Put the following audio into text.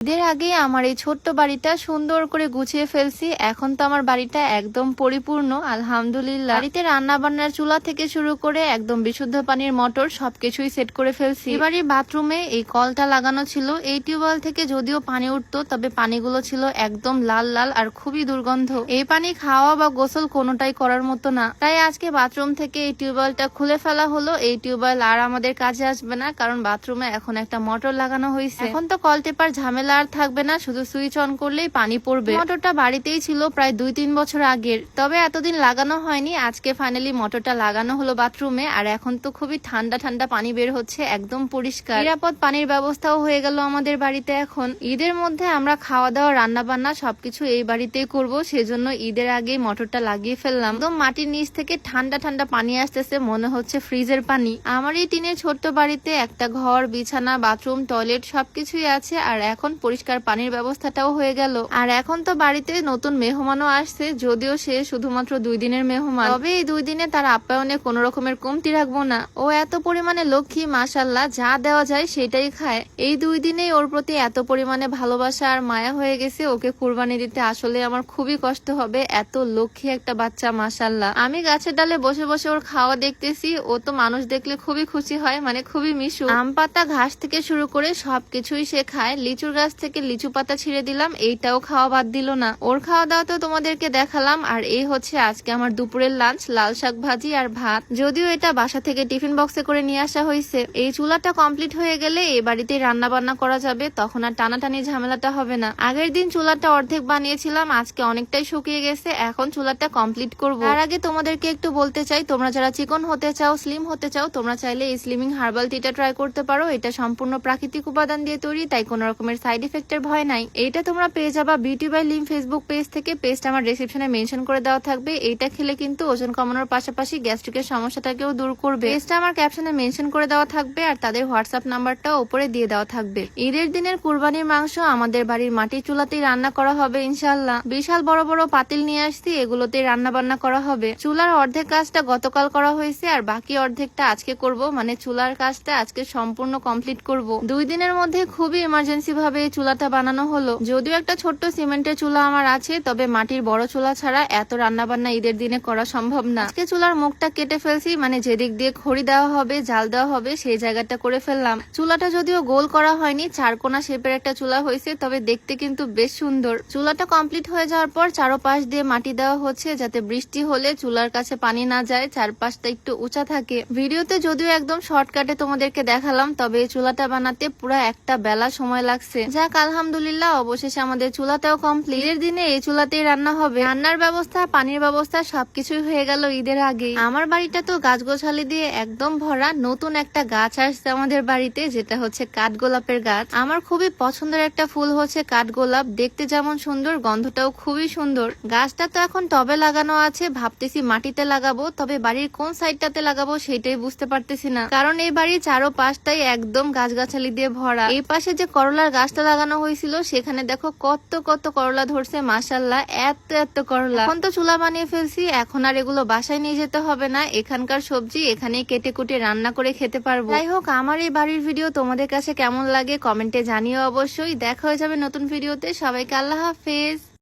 ঈদের আগে আমার এই ছোট্ট বাড়িটা সুন্দর করে গুছিয়ে ফেলছি। এখন তো আমার বাড়িটা একদম পরিপূর্ণ, আলহামদুলিল্লাহ। বাড়িতে রান্না বান্নার চুলা থেকে শুরু করে একদম বিশুদ্ধ পানির মোটর সবকিছুই সেট করে ফেলছি। এবারে বাথরুমে এই কলটা লাগানো ছিল। এই টিউবওয়েল থেকে যদিও পানি উঠতো, তবে পানিগুলো ছিল একদম লাল লাল আর খুবই দুর্গন্ধ। এই পানি খাওয়া বা গোসল কোনোটাই করার মতো না। তাই আজকে বাথরুম থেকে এই টিউবওয়েলটা খুলে ফেলা হলো। এই টিউবওয়েল আর আমাদের কাজে আসবে না, কারণ বাথরুমে এখন একটা মোটর লাগানো হয়েছে এখন তো কল টেপার ঝামেলা আর থাকবে না, শুধু সুইচ অন করলেই পানি পড়বে। মোটরটা বাড়িতেই ছিল প্রায় দুই তিন বছর আগের, তবে এতদিন লাগানো হয়নি। আজকে ফাইনালি মোটরটা লাগানো হলো বাথরুমে আর এখন তো খুবই ঠান্ডা ঠান্ডা পানি বের হচ্ছে, একদম পরিষ্কার। নিরাপদ পানির ব্যবস্থাও হয়ে গেল আমাদের বাড়িতে এখন। ঈদের মধ্যে আমরা খাওয়া দাওয়া রান্না বান্না সবকিছু এই বাড়িতেই করব, সেজন্য ঈদের আগেই মোটরটা লাগিয়ে ফেললাম। একদম মাটির নিচ থেকে ঠান্ডা ঠান্ডা পানি আসতেছে, মনে হচ্ছে ফ্রিজের পানি। আমার এই টিনের ছোট্ট বাড়িতে একটা ঘর, বিছানা বাথরুম টয়লেট সবকিছুই আছে, আর এখন পরিষ্কার পানির ব্যবস্থাটাও হয়ে গেল। আর এখন তো বাড়িতে নতুন মেহমানও আসছে, যদিও সে শুধুমাত্র দুই দিনের মেহমান। তবে এই দুই দিনে তার আপ্যায়নে কোনো রকমের কমতি রাখব না। ও এত পরিমাণে লক্ষ্মী মাসাল্লাহ যা দেওয়া যায় সেটাই খায়। এই দুই দিনেই ওর প্রতি এত পরিমাণে ভালোবাসা আর মায়া হয়ে গেছে, ওকে কুরবানি দিতে আসলে আমার খুবই কষ্ট হবে। এত লক্ষ্মী একটা বাচ্চা মাসাল্লাহ আমি গাছের ডালে বসে বসে ওর খাওয়া দেখতেছি, ও তো মানুষ দেখলে খুবই খুশি হয় মানে খুবই মিশু আম পাতা, ঘাস থেকে শুরু করে সবকিছুই সে খায়, লিচুর গাছ থেকে লিচু পাতা ছিঁড়ে দিলাম, এইটাও খাওয়া বাদ দিল না। ওর খাওয়া দাওয়া তো তোমাদেরকে দেখালাম, আর এই হচ্ছে আজকে আমার দুপুরের লাঞ্চ লাল শাক ভাজি আর ভাত। যদিও এটা বাসা থেকে টিফিন বক্সে করে নিয়ে আসা হয়েছে। এই চুলাটা কমপ্লিট হয়ে গেলে এই বাড়িতে রান্না বান্না করা যাবে, তখন আর টানাটানি ঝামেলাটা হবে না। আগের দিন চুলাটা অর্ধেক বানিয়েছিলাম, আজকে অনেকটাই শুকিয়ে গেছে, এখন চুলাটা কমপ্লিট করব। তার আগে তোমাদেরকে একটু বলতে চাই, তোমরা যারা চিকন হতে চাও স্লিম হতে চাও, তোমরা চাইলে এই স্লিমিং হার্বাল টিটা ট্রাই করতে পারো। এটা সম্পূর্ণ প্রাকৃতিক উপাদান দিয়ে তৈরি, তাই কোনো রকমের সাইড এফেক্টের ভয় নাই। এইটা তোমরা পেয়ে যাবা beauty by Lim Facebook page থেকে। পেজটা আমার ডিসক্রিপশনে মেনশন করে দেওয়া থাকবে। এইটা খেলে কিন্তু ওজন কমানোর পাশাপাশি গ্যাস্ট্রিকের সমস্যাটাকেও দূর করবে। পেজটা আমার ক্যাপশনে মেনশন করে দেওয়া থাকবে আর তাদের হোয়াটসঅ্যাপ নাম্বারটাও উপরে দিয়ে দেওয়া থাকবে। ঈদের দিনের কুরবানির মাংস আমাদের বাড়ির মাটির চুলাতেই রান্না করা হবে ইনশাল্লাহ বিশাল বড় বড় পাতিল নিয়ে আসছি, এগুলোতেই রান্না বান্না করা হবে। চুলার অর্ধেক কাজটা গতকাল করা হয়েছে আর বাকি অর্ধেকটা আজকে করব মানে চুলার কাজটা আজকে সম্পূর্ণ কমপ্লিট করব। দুই দিনের মধ্যে খুবই ইমার্জেন্সি ভাবে এই চুলাটা বানানো হলো। যদিও একটা ছোট্ট সিমেন্টের চুলা আমার আছে, তবে মাটির বড় চুলা ছাড়া এত রান্না বান্না ঈদের দিনে করা সম্ভব না। আজকে চুলার মুখটা কেটে ফেলছি মানে যেদিক দিয়ে খড়ি দেওয়া হবে, জাল দেওয়া হবে, সেই জায়গাটা করে ফেললাম। চুলাটা যদিও গোল করা হয়নি, চারকোনা শেপের একটা চুলা হয়েছে, তবে দেখতে কিন্তু বেশ সুন্দর। চুলাটা কমপ্লিট হয়ে যাওয়ার পর চারোপাশ দিয়ে মাটি দেওয়া হচ্ছে, যাতে বৃষ্টি হলে চুলার কাছে পানি না যায়, চারপাশটা একটু উঁচা থাকে। ভিডিওতে যদিও একদম শর্টকাটে তোমাদেরকে দেখালাম, তবে এই চুলাটা বানাতে পুরো একটা বেলা সময় লাগছে। যাক, আলহামদুলিল্লাহ, অবশেষে আমাদের চুলাটাও কমপ্লিট ঈদের দিনে এই চুলাতেই রান্না হবে। রান্নার ব্যবস্থা, পানির ব্যবস্থা, সবকিছুই হয়ে গেল ঈদের আগে আমার বাড়িটা তো গাছ গোছালি দিয়ে একদম ভরা। নতুন একটা গাছ আসছে আমাদের বাড়িতে, যেটা হচ্ছে কাঠগোলাপের গাছ। আমার খুবই পছন্দের একটা ফুল হচ্ছে কাঠগোলাপ। দেখতে যেমন সুন্দর, গন্ধটাও খুবই সুন্দর। গাছটা তো এখন টবে লাগানো আছে, ভাবতেছি মাটিতে লাগাবো, তবে বাড়ির কোন সাইডটাতে লাগাবো সেটাই বুঝতে পারতেছি না। কারণ এই বাড়ির চারো পাশটাই একদম গাছগাছালি দিয়ে ভরা। এই পাশে যে করলার গাছটা লাগানো হয়েছিল, সেখানে দেখো কত কত করলা ধরছে মাসাল্লাহ এত এত করলা। এখন তো চুলা বানিয়ে ফেলছি, এখন আর এগুলো বাসায় নিয়ে যেতে হবে না, এখানকার সবজি এখানেই কেটে কুটে রান্না করে খেতে পারব। যাই হোক, আমার এই বাড়ির ভিডিও তোমাদের কাছে কেমন লাগে কমেন্টে জানিও অবশ্যই। দেখা হয়ে যাবে নতুন ভিডিওতে, সবাইকে আল্লাহ হাফেজ।